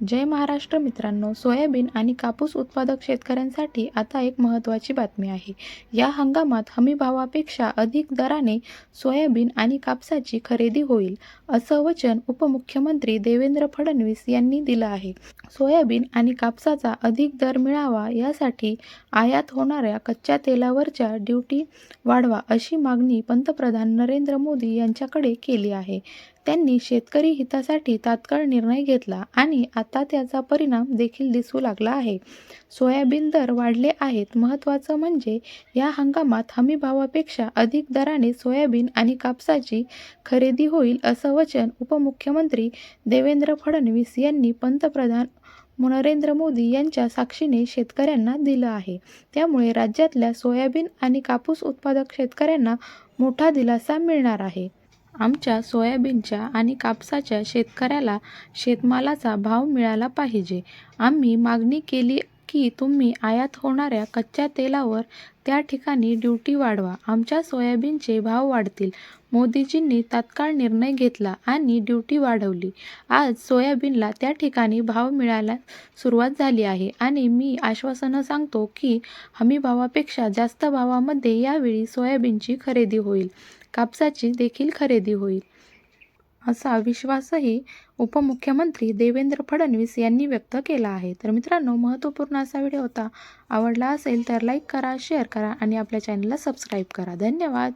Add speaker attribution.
Speaker 1: जय महाराष्ट्र मित्रांनो सोयाबीन आणि कापूस उत्पादक शेतकऱ्यांसाठी आता एक महत्त्वाची बातमी आहे. या हंगामात हमीभावापेक्षा अधिक दराने सोयाबीन आणि कापसाची खरेदी होईल असं वचन उपमुख्यमंत्री देवेंद्र फडणवीस यांनी दिलं आहे. सोयाबीन आणि कापसाचा अधिक दर मिळावा यासाठी आयात होणाऱ्या कच्च्या तेलावरच्या ड्युटी वाढवा अशी मागणी पंतप्रधान नरेंद्र मोदी यांच्याकडे केली आहे. त्यांनी शेतकरी हितासाठी तात्काळ निर्णय घेतला आणि आता त्याचा परिणाम देखील दिसू लागला आहे. सोयाबीन दर वाढले आहेत. महत्त्वाचं म्हणजे या हंगामात हमीभावापेक्षा अधिक दराने सोयाबीन आणि कापसाची खरेदी होईल असं वचन उपमुख्यमंत्री देवेंद्र फडणवीस यांनी पंतप्रधान नरेंद्र मोदी यांच्या साक्षीने शेतकऱ्यांना दिलं आहे. त्यामुळे राज्यातल्या सोयाबीन आणि कापूस उत्पादक शेतकऱ्यांना मोठा दिलासा मिळणार आहे. आमच्या सोयाबीनच्या आणि कापसाच्या शेतकऱ्याला शेतमालाचा भाव मिळाला पाहिजे. आम्ही मागणी केली की तुम्ही आयात होणाऱ्या कच्च्या तेलावर त्या ठिकाणी ड्युटी वाढवा. आमच्या सोयाबीनचे भाव वाढतील. मोदीजींनी तात्काळ निर्णय घेतला आणि ड्युटी वाढवली. आज सोयाबीनला त्या ठिकाणी भाव मिळायला सुरुवात झाली आहे आणि मी आश्वासनं सांगतो की हमीभावापेक्षा जास्त भावामध्ये यावेळी सोयाबीनची खरेदी होईल. कापसाची देखील खरेदी होईल. असा विश्वासही उपमुख्यमंत्री देवेंद्र फडणवीस यांनी व्यक्त केला आहे. तर मित्रांनो महत्त्वपूर्ण असा व्हिडिओ होता. आवडला असेल तर लाईक करा शेअर करा आणि आपल्या चॅनलला सबस्क्राईब करा. धन्यवाद!